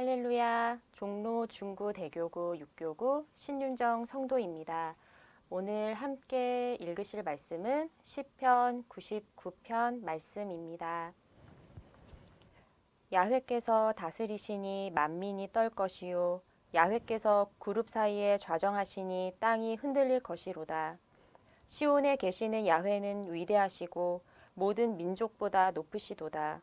할렐루야. 종로 중구 대교구 육교구 신윤정 성도입니다. 오늘 함께 읽으실 말씀은 시편 99편 말씀입니다. 야훼께서 다스리시니 만민이 떨 것이요 야훼께서 그룹 사이에 좌정하시니 땅이 흔들릴 것이로다. 시온에 계시는 야훼는 위대하시고 모든 민족보다 높으시도다.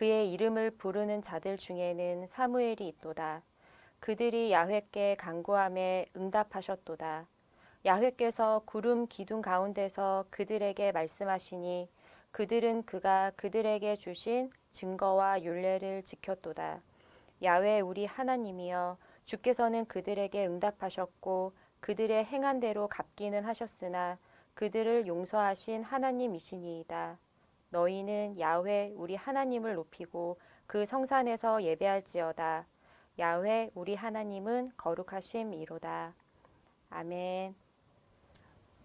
그의 이름을 부르는 자들 중에는 사무엘이 있도다. 그들이 야훼께 간구함에 응답하셨도다. 야훼께서 구름 기둥 가운데서 그들에게 말씀하시니 그들은 그가 그들에게 주신 증거와 율례를 지켰도다. 야훼 우리 하나님이여 주께서는 그들에게 응답하셨고 그들의 행한 대로 갚기는 하셨으나 그들을 용서하신 하나님이시니이다. 너희는 야훼 우리 하나님을 높이고 그 성산에서 예배할지어다. 야훼 우리 하나님은 거룩하심이로다. 아멘.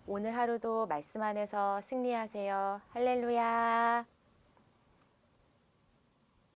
오늘 하루도 말씀 안에서 승리하세요. 할렐루야.